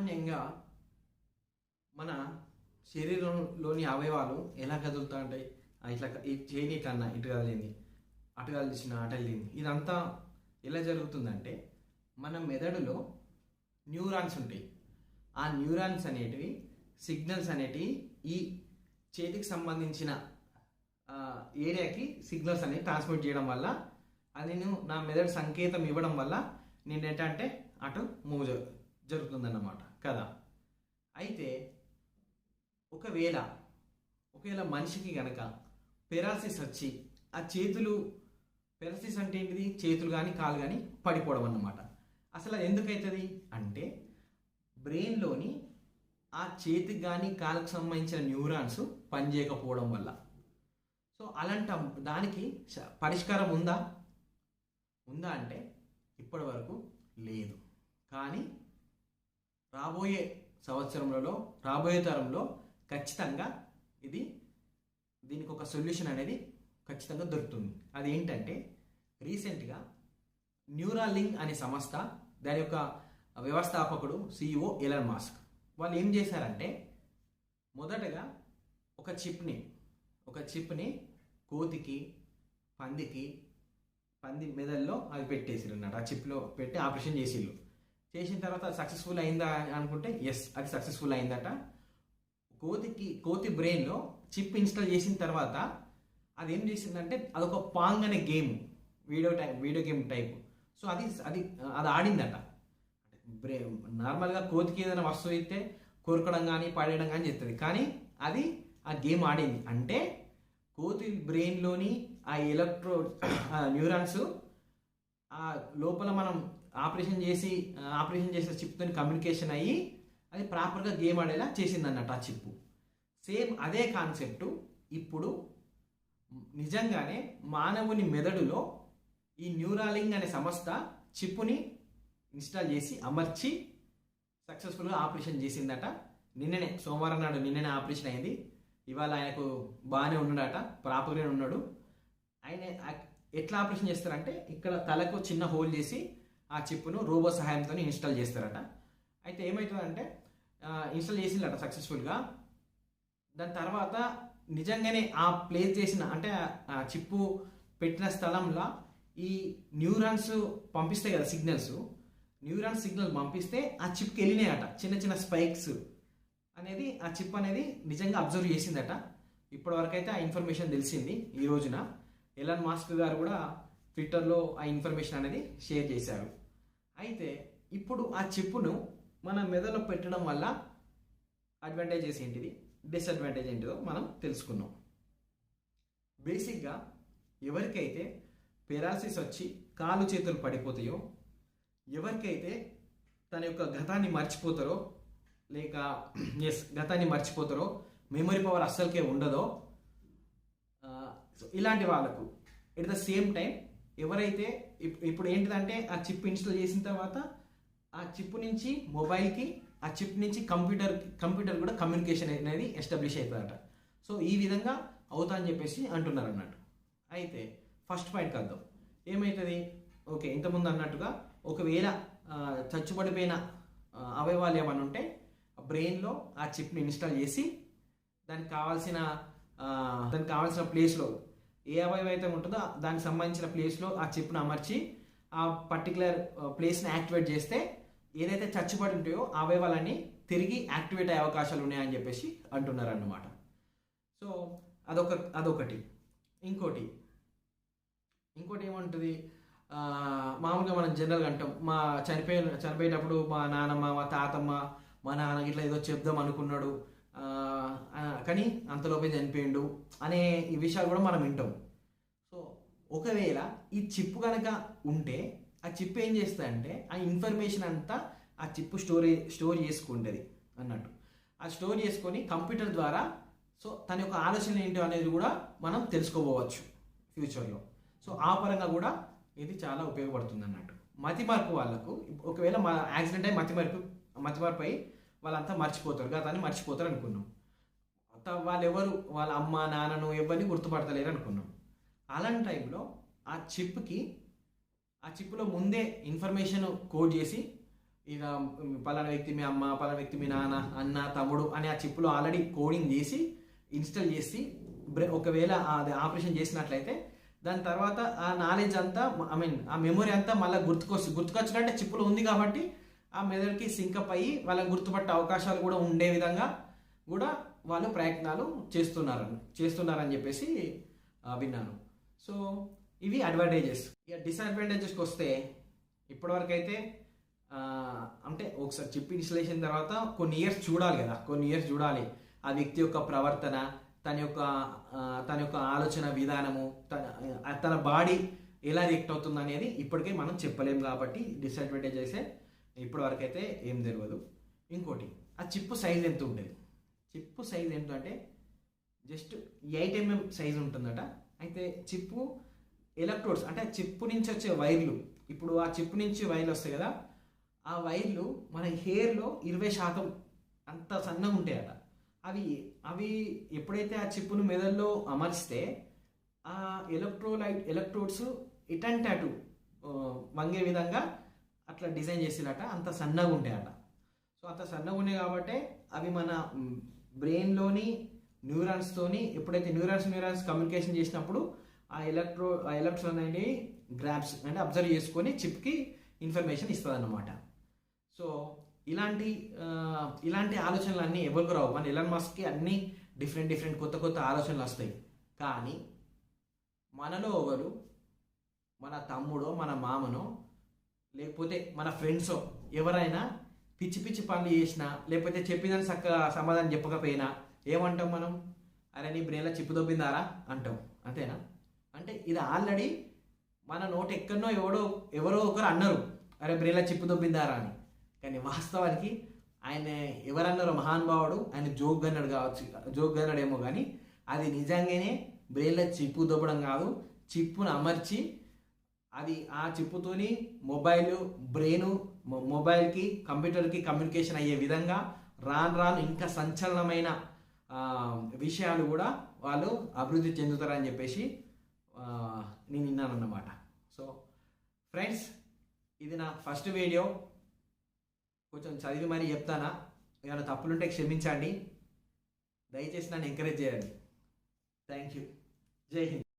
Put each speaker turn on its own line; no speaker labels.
సామాన్యంగా మన శరీరంలోని అవయవాలు ఎలా కదులుతూ ఉంటాయి? ఆ, ఇట్లా ఈ చేయని కన్నా ఇటు కదిలింది అటు కదిలిసిన అటు వెళ్ళింది ఇదంతా ఎలా జరుగుతుందంటే మన మెదడులో న్యూరాన్స్ ఉంటాయి. ఆ న్యూరాన్స్ అనేటివి సిగ్నల్స్ అనేటివి ఈ చేతికి సంబంధించిన ఏరియాకి సిగ్నల్స్ అనేవి ట్రాన్స్మిట్ చేయడం వల్ల అది నేను నా మెదడు సంకేతం ఇవ్వడం వల్ల నేను ఏంటంటే అటు మూవ్ జరుగుతుందన్నమాట. కదా? అయితే ఒకవేళ ఒకవేళ మనిషికి గనక పెరాలసిస్ వచ్చి ఆ చేతులు పెరాలసిస్ అంటే ఏంటిది? చేతులు కానీ కాలు కానీ పడిపోవడం అన్నమాట. అసలు అది అంటే బ్రెయిన్లోని ఆ చేతికి కానీ కాలుకు సంబంధించిన న్యూరాన్స్ పనిచేయకపోవడం వల్ల. సో అలాంటి దానికి పరిష్కారం ఉందా? ఉందా అంటే ఇప్పటి వరకు లేదు. కానీ రాబోయే సంవత్సరంలో రాబోయే తరంలో ఖచ్చితంగా ఇది దీనికి ఒక సొల్యూషన్ అనేది ఖచ్చితంగా దొరుకుతుంది. అది ఏంటంటే రీసెంట్గా న్యూరాలింగ్ అనే సంస్థ దాని యొక్క వ్యవస్థాపకుడు సిఇఓ ఎలన్ మాస్క్ వాళ్ళు ఏం చేశారంటే మొదటగా ఒక చిప్ని ఒక చిప్ని కోతికి పందికి పంది మెదల్లో అవి పెట్టేసిరు అన్నట్టు ఆ చిప్లో పెట్టి ఆపరేషన్ చేసిళ్ళు. చేసిన తర్వాత సక్సెస్ఫుల్ అయిందా అని అనుకుంటే ఎస్ అది సక్సెస్ఫుల్ అయిందట. కోతికి కోతి బ్రెయిన్లో చిప్ ఇన్స్టాల్ చేసిన తర్వాత అది ఏం చేసిందంటే అదొక పాంగ్ అనే game video type video game type so అది అది అది ఆడిందట. బ్రే నార్మల్గా కోతికి ఏదైనా వస్తువు అయితే కోరుకోవడం కానీ పడేయడం కానీ చేస్తుంది కానీ అది ఆ గేమ్ ఆడింది. అంటే కోతి బ్రెయిన్లోని ఆ ఎలక్ట్రో న్యూరాన్స్ లోపల మనం ఆపరేషన్ చేసి ఆపరేషన్ చేసిన చిప్తో కమ్యూనికేషన్ అయ్యి అది ప్రాపర్గా గేమ్ ఆడేలా చేసింది అన్నట్టు ఆ చిప్పు సేమ్ అదే కాన్సెప్ట్ ఇప్పుడు నిజంగానే మానవుని మెదడులో ఈ న్యూరాలింగ్ అనే సంస్థ చిప్పుని ఇన్స్టాల్ చేసి అమర్చి సక్సెస్ఫుల్గా ఆపరేషన్ చేసిందట. నిన్ననే సోమవారం నాడు నిన్ననే ఆపరేషన్ అయింది. ఇవాళ ఆయనకు బాగానే ఉన్నాడట ప్రాపర్గా ఉన్నాడు. ఆయన ఎట్లా ఆపరేషన్ చేస్తారంటే ఇక్కడ తలకు చిన్న హోల్ చేసి ఆ చిప్పును రోబో సహాయంతో ఇన్స్టాల్ చేస్తారట. అయితే ఏమవుతుందంటే ఇన్స్టాల్ చేసిందట సక్సెస్ఫుల్గా. దాని తర్వాత నిజంగానే ఆ ప్లేస్ చేసిన అంటే ఆ చిప్పు పెట్టిన స్థలంలో ఈ న్యూరాన్స్ పంపిస్తాయి కదా సిగ్నల్స్. న్యూరాన్ సిగ్నల్ పంపిస్తే ఆ చిప్కి వెళ్ళినాయట చిన్న చిన్న స్పైక్స్ అనేది ఆ చిప్ అనేది నిజంగా అబ్జర్వ్ చేసిందట. ఇప్పటివరకైతే ఆ ఇన్ఫర్మేషన్ తెలిసింది ఈ రోజున. ఎలన్ మాస్క్ గారు కూడా ట్విట్టర్లో ఆ ఇన్ఫర్మేషన్ అనేది షేర్ చేశారు. అయితే ఇప్పుడు ఆ చిప్పును మన మెదడులో పెట్టడం వల్ల అడ్వాంటేజెస్ ఏంటిది? డిసడ్వాంటేజ్ ఏంటిదో మనం తెలుసుకున్నాం. బేసిక్గా ఎవరికైతే పెరాసిస్ వచ్చి కాలు చేతులు పడిపోతాయో ఎవరికైతే తన యొక్క గతాన్ని మర్చిపోతారో లేక ఎస్ గతాన్ని మర్చిపోతారో మెమరీ పవర్ అస్సలకే ఉండదో సో ఇలాంటి వాళ్ళకు ఎట్ ద సేమ్ టైం ఎవరైతే ఇప్- ఇప్పుడు ఏంటిదంటే ఆ చిప్ ఇన్స్టాల్ చేసిన తర్వాత ఆ చిప్ నుంచి మొబైల్కి ఆ చిప్ నుంచి కంప్యూటర్ కంప్యూటర్ కూడా కమ్యూనికేషన్ అనేది ఎస్టాబ్లిష్ అవుతుందట సో ఈ విధంగా అవుతా అని చెప్పేసి అంటున్నారు అన్నట్టు అయితే ఫస్ట్ పాయింట్ కద్దాం ఏమవుతుంది ఓకే ఇంతకుముందు అన్నట్టుగా ఒకవేళ చచ్చుబడిపోయిన అవయవాలు ఏమైనా ఉంటే బ్రెయిన్లో ఆ చిప్ని ఇన్స్టాల్ చేసి దానికి కావాల్సిన దానికి కావాల్సిన ప్లేస్లో ఏ అవయవం అయితే ఉంటుందో దానికి సంబంధించిన ప్లేస్లో ఆ చిప్ను అమర్చి ఆ పర్టికులర్ ప్లేస్ని యాక్టివేట్ చేస్తే ఏదైతే చచ్చిపడి ఉంటాయో అవయవాలన్నీ తిరిగి యాక్టివేట్ అయ్యే అవకాశాలు ఉన్నాయని చెప్పేసి అంటున్నారు అన్నమాట సో అదొక అదొకటి. ఇంకోటి. ఇంకోటి ఏమంటుంది? మామూలుగా మనం జనరల్గా అంటాం. మా చనిపోయిన చనిపోయేటప్పుడు మా నానమ్మ మా తాతమ్మ మా నాన్న ఇట్లా ఏదో చెప్దాం అనుకున్నాడు. కానీ అంతలోపే చనిపోయిండు అనే ఈ విషయాలు కూడా మనం వింటాం. సో ఒకవేళ ఈ చిప్ కనుక ఉంటే ఆ చిప్ ఏం చేస్తాయంటే ఆ ఇన్ఫర్మేషన్ అంతా ఆ చిప్ స్టోరే స్టోర్ చేసుకుంటుంది అన్నట్టు. ఆ స్టోర్ చేసుకొని కంప్యూటర్ ద్వారా సో తన యొక్క ఆలోచన ఏంటో అనేది కూడా మనం తెలుసుకోవచ్చు ఫ్యూచర్లో. సో ఆ పరంగా కూడా ఇది చాలా ఉపయోగపడుతుంది అన్నట్టు. మతి మార్పు వాళ్ళకు ఒకవేళ మా యాక్సిడెంట్ అయి మతి మార్పు మతి మార్పు అయి వాళ్ళంతా మర్చిపోతారు గతాన్ని మర్చిపోతారు అనుకున్నాం. త- వాళ్ళెవరు? వాళ్ళ అమ్మ నాన్నను ఎవరిని గుర్తుపడతలేరు అనుకున్నాం. అలాంటి టైంలో ఆ చిప్కి ఆ చిప్లో ముందే ఇన్ఫర్మేషన్ కోడ్ చేసి ఇక పలానా వ్యక్తి మీ అమ్మ పలానా వ్యక్తి మీ నాన్న అన్న తమ్ముడు అని ఆ చిప్పులో ఆల్రెడీ కోడింగ్ చేసి ఇన్స్టాల్ చేసి ఒకవేళ అది ఆపరేషన్ చేసినట్లయితే దాని తర్వాత ఆ నాలెడ్జ్ అంతా ఐ మీన్ ఆ మెమొరీ అంతా మళ్ళీ గుర్తుకొచ్చి గుర్తుకొచ్చినట్టే చిప్పులో ఉంది కాబట్టి ఆ మెదడుకి సింకప్ అయ్యి వాళ్ళని గుర్తుపట్టే అవకాశాలు కూడా ఉండే విధంగా కూడా వాళ్ళు ప్రయత్నాలు చేస్తున్నారని చేస్తున్నారని చెప్పేసి విన్నాను. సో ఇవి అడ్వాంటేజెస్ ఇక డిసడ్వాంటేజెస్కి వస్తే ఇప్పటివరకు అయితే అంటే ఒకసారి చిప్ ఇన్స్టలేషన్ తర్వాత కొన్ని ఇయర్స్ చూడాలి కదా. కొన్ని ఇయర్స్ చూడాలి. ఆ వ్యక్తి యొక్క ప్రవర్తన తన యొక్క తన యొక్క ఆలోచన విధానము తన తన బాడీ ఎలా రియాక్ట్ అవుతుంది అనేది ఇప్పటికే మనం చెప్పలేము కాబట్టి డిసడ్వాంటేజ్ అయితే ఇప్పటివరకు అయితే ఏం తెలియదు. ఇంకోటి ఆ చిప్పు సైజ్ ఎంత ఉండేది? చిప్పు సైజ్ ఏంటంటే అంటే జస్ట్ ఎయిట్ ఎంఎం సైజ్ ఉంటుందట. అయితే చిప్పు ఎలక్ట్రోడ్స్ అంటే చిప్పు నుంచి వచ్చే వైర్లు ఇప్పుడు ఆ చిప్పు నుంచి వైర్లు వస్తాయి కదా ఆ వైర్లు మన హెయిర్లో ఇరవై శాతం అంత సన్నగా ఉంటాయట. అవి అవి ఎప్పుడైతే ఆ చిప్పును మెదల్లో అమర్చితే ఆ ఎలక్ట్రోలైట్ ఎలక్ట్రోడ్స్ ఇటంటే అటు వంగే విధంగా అట్లా డిజైన్ చేసేలాట అంత సన్నగా ఉంటాయట. సో అంత సన్నగా ఉన్నాయి కాబట్టి అవి మన బ్రెయిన్లోని న్యూరాన్స్తోని ఎప్పుడైతే న్యూరాన్స్ న్యూరాన్స్ కమ్యూనికేషన్ చేసినప్పుడు ఆ ఎలక్ట్రో ఆ ఎలక్ట్రాన్ అనేది గ్రాప్స్ అంటే అబ్జర్వ్ చేసుకొని చిప్కి ఇన్ఫర్మేషన్ ఇస్తుంది అన్నమాట సో ఇలాంటి ఇలాంటి ఆలోచనలు అన్నీ ఎవరికి రావు. మన ఎలన్ మాస్క్కి అన్ని డిఫరెంట్ డిఫరెంట్ కొత్త కొత్త ఆలోచనలు వస్తాయి. కానీ మనలో ఒకరు మన తమ్ముడో మన మామనో లేకపోతే మన ఫ్రెండ్సో ఎవరైనా పిచ్చి పిచ్చి పనులు చేసినా లేకపోతే చెప్పిందని చక్కగా సమాధానం చెప్పకపోయినా ఏమంటాం మనం? అరే నీ బ్రెయిన్లో చిప్పు దొబ్బిందారా? అంటాం. అంతేనా? అంటే ఇది ఆల్రెడీ మన నోటి ఎక్కడనో ఎవడో ఎవరో ఒకరు అన్నారు. అరే బ్రెయిన్లో చిప్పు దొబ్బిందారా అని. కానీ వాస్తవానికి ఆయన ఎవరన్నారో మహానుభావుడు ఆయన జోక్ అన్నాడు కావచ్చు జోక్ అన్నాడేమో కానీ అది నిజంగానే బ్రెయిన్లో చిప్పు దొబ్బడం కాదు. చిప్పును అమర్చి అది ఆ చిప్పుతోని మొబైల్ బ్రెయిన్ మొబైల్కి కంప్యూటర్కి కమ్యూనికేషన్ అయ్యే విధంగా రాను రాను ఇంకా సంచలనమైన విషయాలు కూడా వాళ్ళు అభివృద్ధి చెందుతారని చెప్పేసి నేను నేను విన్నానన్నమాట. సో ఫ్రెండ్స్ ఇది నా ఫస్ట్ వీడియో. కొంచెం చదివి మరీ చెప్తానా? ఏమైనా తప్పులుంటే క్షమించండి. దయచేసి నన్ను ఎంకరేజ్ చేయండి. Thank you. జై హింద్.